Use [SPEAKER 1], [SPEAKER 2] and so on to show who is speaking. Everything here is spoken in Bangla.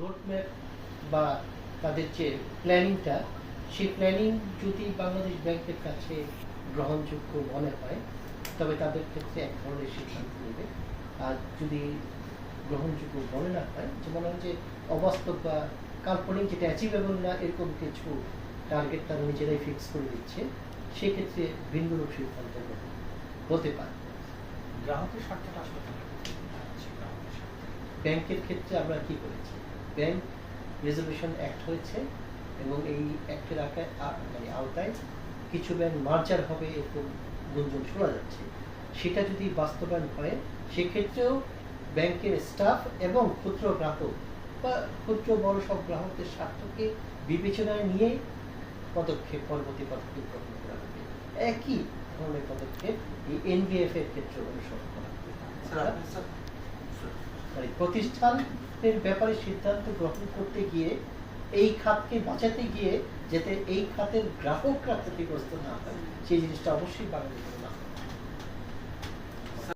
[SPEAKER 1] রোডম্যাপ বা তাদের যে প্ল্যানিংটা সেই প্ল্যানিং যদি বাংলাদেশ ব্যাংকের কাছে গ্রহণযোগ্য মনে হয় তবে তাদের ক্ষেত্রে এক ধরনের সিদ্ধান্ত নেবে। আর যদি গ্রহণযোগ্য মনে না হয় যে মনে হয় যে অবাস্তব বা কাল্পনিক যেটা অ্যাচিভেবল না এরকম কিছু টার্গেট তারা নিজেরাই ফিক্স করে দিচ্ছে সেক্ষেত্রে ভিন্ন রূপ সিদ্ধান্ত গ্রহণ হতে পারে।
[SPEAKER 2] গ্রাহকের স্বার্থটা আসলে।
[SPEAKER 1] ব্যাংকের ক্ষেত্রে আমরা কি করেছি? ব্যাংক রেজলিউশন অ্যাক্ট হয়েছে এবং এই অ্যাক্টের আকায় মানে আওতায় কিছু ব্যাংক মার্জার হবে এরকম গুঞ্জন শোনা যাচ্ছে। সেটা যদি বাস্তবায়ন হয় সেক্ষেত্রেও ব্যাংকের স্টাফ এবং ক্ষুদ্র গ্রাহক বা ক্ষুদ্র বড় সব গ্রাহকদের স্বার্থকে বিবেচনায় নিয়ে পদক্ষেপ, পরবর্তী পদক্ষেপ গ্রহণ করা হবে। একই ধরনের পদক্ষেপ এই এনবিএফ এর ক্ষেত্রে অনুসরণ করা হবে। প্রতিষ্ঠানের ব্যাপারে সিদ্ধান্ত গ্রহণ করতে গিয়ে এই খাতকে বাঁচাতে গিয়ে যাতে এই খাতের গ্রাহকরা ক্ষতিগ্রস্ত না হয়, সেই জিনিসটা অবশ্যই বাংলাদেশের না।